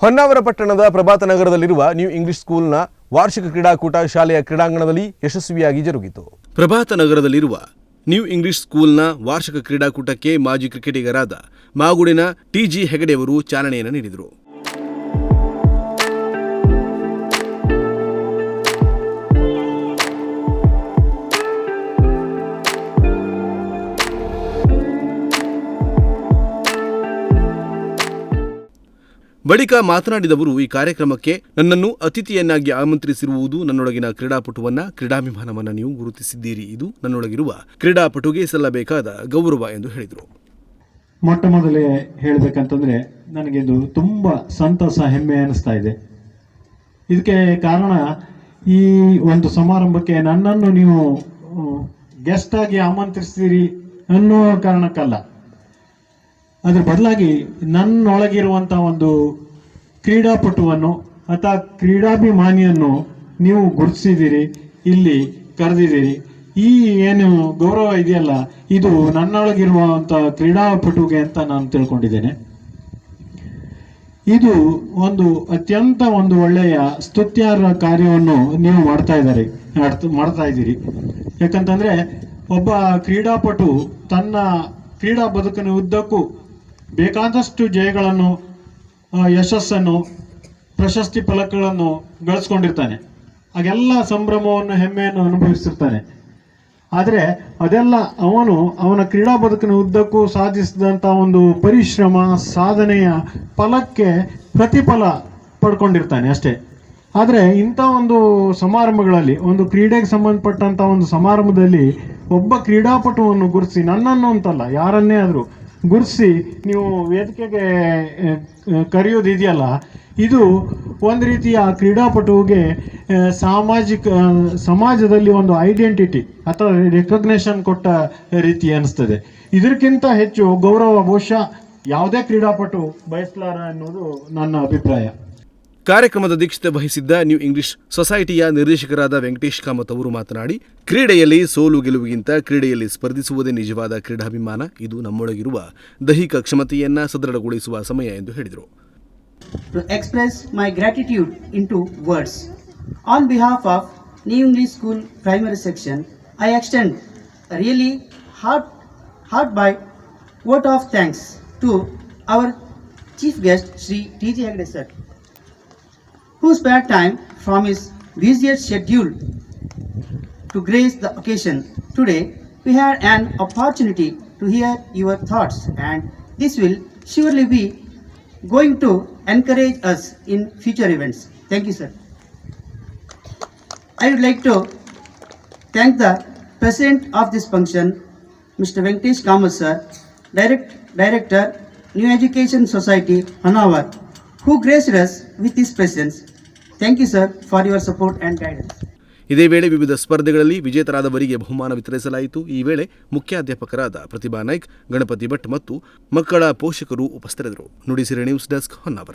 ಹೊನ್ನಾವರ ಪಟ್ಟಣದ ಪ್ರಭಾತ ನಗರದಲ್ಲಿರುವ new English ಸ್ಕೂಲ್ನ ವಾರ್ಷಿಕ ಕ್ರೀಡಾಕೂಟ ಶಾಲೆಯ ಕ್ರೀಡಾಂಗಣದಲ್ಲಿ ಯಶಸ್ವಿಯಾಗಿ ಜರುಗಿತು. ಪ್ರಭಾತ ನಗರದಲ್ಲಿರುವ ನ್ಯೂ ಇಂಗ್ಲಿಷ್ ಸ್ಕೂಲ್ನ ವಾರ್ಷಿಕ ಕ್ರೀಡಾಕೂಟಕ್ಕೆ ಮಾಜಿ ಕ್ರಿಕೆಟಿಗರಾದ ಮಾಗುಡಿನ ಟಿಜಿ ಹೆಗಡೆಯವರು ಚಾಲನೆಯನ್ನು ನೀಡಿದರು. ಬಳಿಕ ಮಾತನಾಡಿದವರು ಈ ಕಾರ್ಯಕ್ರಮಕ್ಕೆ ನನ್ನನ್ನು ಅತಿಥಿಯನ್ನಾಗಿ ಆಮಂತ್ರಿಸಿರುವುದು ನನ್ನೊಳಗಿನ ಕ್ರೀಡಾಪಟುವನ್ನ, ಕ್ರೀಡಾಭಿಮಾನವನ್ನ ನೀವು ಗುರುತಿಸಿದ್ದೀರಿ. ಇದು ನನ್ನೊಳಗಿರುವ ಕ್ರೀಡಾಪಟುಗೆ ಸಲ್ಲಬೇಕಾದ ಗೌರವ ಎಂದು ಹೇಳಿದರು. ಮೊಟ್ಟ ಮೊದಲೇ ಹೇಳಬೇಕಂತಂದ್ರೆ ನನಗಿದು ತುಂಬ ಸಂತಸ ಹೆಮ್ಮೆ ಅನಿಸ್ತಾ ಇದೆ. ಇದಕ್ಕೆ ಕಾರಣ ಈ ಒಂದು ಸಮಾರಂಭಕ್ಕೆ ನನ್ನನ್ನು ನೀವು, ಗೆಸ್ಟ್ ಆಗಿ ಆಮಂತ್ರಿಸ್ತೀರಿ ಅನ್ನೋ ಕಾರಣಕ್ಕಲ್ಲ. ಅದ್ರ ಬದಲಾಗಿ ನನ್ನೊಳಗಿರುವಂಥ ಒಂದು ಕ್ರೀಡಾಪಟುವನ್ನು ಅಥವಾ ಕ್ರೀಡಾಭಿಮಾನಿಯನ್ನು ನೀವು ಗುರುತಿಸಿದ್ದೀರಿ, ಇಲ್ಲಿ ಕರೆದಿದ್ದೀರಿ. ಈ ಏನು ಗೌರವ ಇದೆಯಲ್ಲ, ಇದು ನನ್ನೊಳಗಿರುವಂಥ ಕ್ರೀಡಾಪಟುಗೆ ಅಂತ ನಾನು ತಿಳ್ಕೊಂಡಿದ್ದೇನೆ. ಇದು ಒಂದು ಅತ್ಯಂತ ಒಂದು ಒಳ್ಳೆಯ ಸ್ತುತ್ಯಾರ್ಹ ಕಾರ್ಯವನ್ನು ನೀವು ಮಾಡ್ತಾ ಇದ್ದಾರೆ ಮಾಡ್ತಾ ಇದ್ದೀರಿ. ಯಾಕಂತಂದ್ರೆ, ಒಬ್ಬ ಕ್ರೀಡಾಪಟು ತನ್ನ ಕ್ರೀಡಾ ಬದುಕಿನ ಉದ್ದಕ್ಕೂ ಬೇಕಾದಷ್ಟು ಜಯಗಳನ್ನು ಯಶಸ್ಸನ್ನು, ಪ್ರಶಸ್ತಿ ಫಲಕಗಳನ್ನು ಗಳಿಸ್ಕೊಂಡಿರ್ತಾನೆ. ಹಾಗೆಲ್ಲ ಸಂಭ್ರಮವನ್ನು, ಹೆಮ್ಮೆಯನ್ನು ಅನುಭವಿಸಿರ್ತಾನೆ ಆದರೆ ಅದೆಲ್ಲ ಅವನು ಅವನ ಕ್ರೀಡಾ ಬದುಕಿನ ಉದ್ದಕ್ಕೂ ಸಾಧಿಸಿದಂಥ ಒಂದು ಪರಿಶ್ರಮ, ಸಾಧನೆಯ ಫಲಕ್ಕೆ ಪ್ರತಿಫಲ ಪಡ್ಕೊಂಡಿರ್ತಾನೆ ಅಷ್ಟೇ. ಆದರೆ ಇಂಥ ಒಂದು ಸಮಾರಂಭಗಳಲ್ಲಿ, ಒಂದು ಕ್ರೀಡೆಗೆ ಸಂಬಂಧಪಟ್ಟಂಥ ಒಂದು ಸಮಾರಂಭದಲ್ಲಿ ಒಬ್ಬ ಕ್ರೀಡಾಪಟುವನ್ನು ಗುರುತಿಸಿ ನನ್ನನ್ನು ಅಂತಲ್ಲ, ಯಾರನ್ನೇ ಆದರೂ ಗುರುತಿಸಿ ನೀವು ವೇದಿಕೆಗೆ ಆ, ಆ, ಕರೆಯೋದು ಇದೆಯಲ್ಲ ಇದು ಒಂದು ರೀತಿಯ ಕ್ರೀಡಾಪಟುವಿಗೆ ಸಾಮಾಜಿಕ ಸಮಾಜದಲ್ಲಿ ಒಂದು ಐಡೆಂಟಿಟಿ ಅಥವಾ ರೆಕಗ್ನೇಷನ್ ಕೊಟ್ಟ ರೀತಿ ಅನಿಸ್ತದೆ. ಇದಕ್ಕಿಂತ ಹೆಚ್ಚು ಗೌರವ ಬಹುಶಃ ಯಾವುದೇ ಕ್ರೀಡಾಪಟು ಬಯಸ್ಲಾರ ಅನ್ನೋದು ನನ್ನ ಅಭಿಪ್ರಾಯ. ಕಾರ್ಯಕ್ರಮದ ಅಧ್ಯಕ್ಷತೆ ವಹಿಸಿದ್ದ ನ್ಯೂ ಇಂಗ್ಲಿಷ್ ಸೊಸೈಟಿಯ ನಿರ್ದೇಶಕರಾದ ವೆಂಕಟೇಶ್ ಕಾಮತ್ ಅವರು ಮಾತನಾಡಿ, ಕ್ರೀಡೆಯಲ್ಲಿ ಸೋಲು ಗೆಲುವಿಗಿಂತ ಕ್ರೀಡೆಯಲ್ಲಿ ಸ್ಪರ್ಧಿಸುವುದೇ ನಿಜವಾದ ಕ್ರೀಡಾಭಿಮಾನ. ಇದು ನಮ್ಮೊಳಗಿರುವ ದೈಹಿಕ ಕ್ಷಮತೆಯನ್ನು ಸದೃಢಗೊಳಿಸುವ ಸಮಯ ಎಂದು ಹೇಳಿದರು. Express my gratitude in two words on behalf of New English School primary section I extend really heart heart by vote of thanks to our chief guest Shri T G Hegde sir who spared time from his busiest schedule to grace the occasion. Today, we had an opportunity to hear your thoughts, and this will surely be going to encourage us in future events. Thank you, sir. I would like to thank the president of this function, Mr. Venkatesh Kamath, sir, direct, director, New Education Society, Hanavar, who graced us with his presence. Thank you sir for your support and guidance ಇದೇ ವೇಳೆ ವಿವಿಧ ಸ್ಪರ್ಧೆಗಳಲ್ಲಿ ವಿಜೇತರಾದವರಿಗೆ ಬಹುಮಾನ ವಿತರಿಸಲಾಯಿತು. ಈ ವೇಳೆ ಮುಖ್ಯಾಧ್ಯಾಪಕರಾದ ಪ್ರತಿಭಾ ನಾಯ್ಕ್, ಗಣಪತಿ ಭಟ್ ಮತ್ತು ಮಕ್ಕಳ ಪೋಷಕರು ಉಪಸ್ಥಿತರಿದ್ದರು. Nudisiri news desk Honnavar.